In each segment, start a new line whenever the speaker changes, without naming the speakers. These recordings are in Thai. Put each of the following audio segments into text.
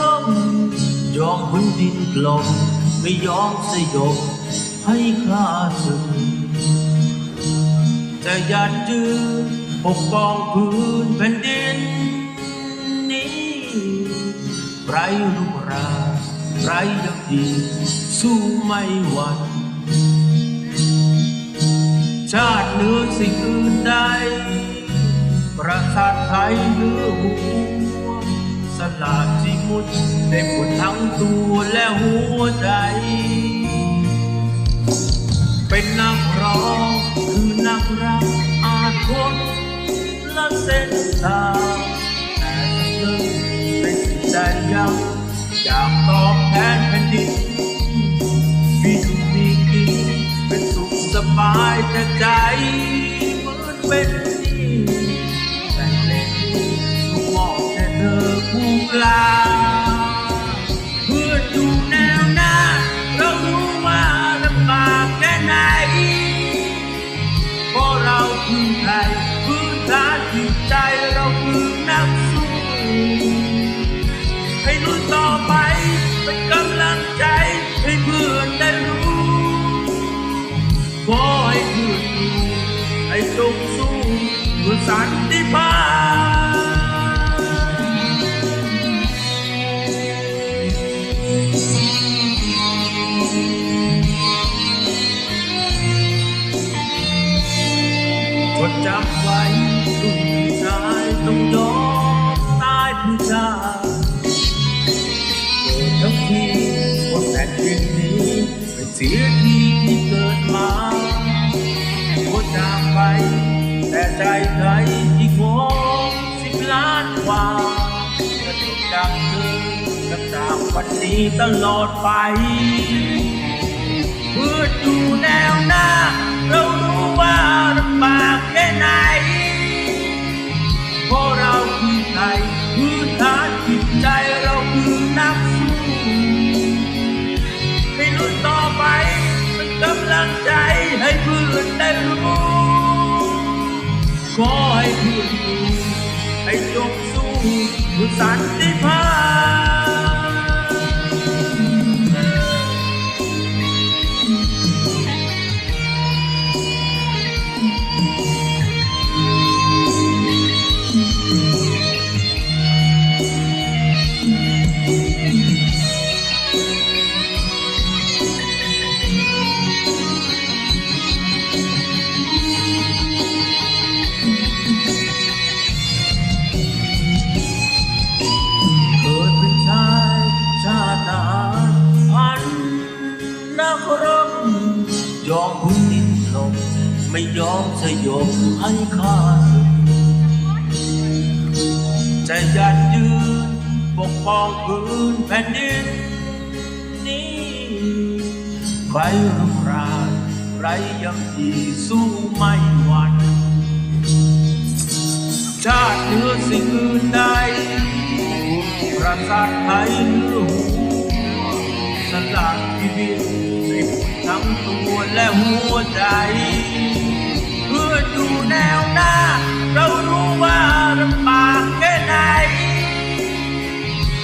รบยอมพื้นดินกลมไม่ยอมสยบให้ข้าศึกจะยันยืนปกป้องพื้นแผ่นดินนี้ไรรุกราไรยักดีสู้ไม่หวั่นชาติเหนือสิ่งอื่นใด ประสาทไทยเนื้อหัวสลาดที่มุดได้หมดทั้งตัวและหัวใจ เป็นนักร้องคือนักรักอาจคนละเส้นทางแต่เธอเป็นใจยังอยากตอบแทนแผ่นดินมีอยู่มีกินเป็นสุขสบายแต่ใจเหมือนเป็น ธอผู้กล้าเพื่ออยู่แนวหน้า เรารู้ว่าลำบากแค่ไหนเพราะเราคือใครพื้นฐานจิตใจเราคือนักสู้ ให้รุ่นต่อไปเป็นกำลังใจให้เพื่อนได้รู้ขอให้เพื่อนดูให้จงสู้เพื่อสันติภาพ นี้ที่เกิดมาหัวจากไป แต่ใจใครที่โง่สิบล้านกว่าจะติดจากเธอจะจากวันนี้ตลอดไปเพื่อดูแนวหน้าางใจให้เพื่อนได้รู้ขอให้เพื่อนให้จงสู้เพื่อสันติภาพ ไม่ยอมสยบให้ขาศึกจะยันยืนปกป้องพื้นแผ่นดินนี้ใครรุกรานไรยังดีสู้ไม่หวั่นชาติเหนือสิ่งอื่นใดประสาทไทย สลักชีวิตให้ทั้งตัวและหัวใจ เพื่ออยู่แนวหน้า เรารู้ว่าลำบากแค่ไหน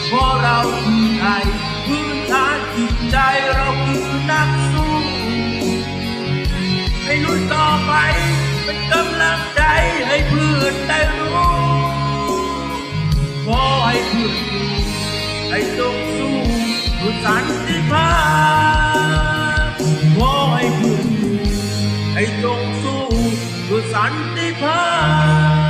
เพราะเราคือไทยพื้นฐานจิตใจเราคือนักสู้ให้รุ่นต่อไปเป็นกำลังใจให้เพื่อนได้รู้ขอให้เพื่อนให้จงสู้ เพื่อสันติภาพขอให้คุณให้จงสู้เพื่อสันติภาพ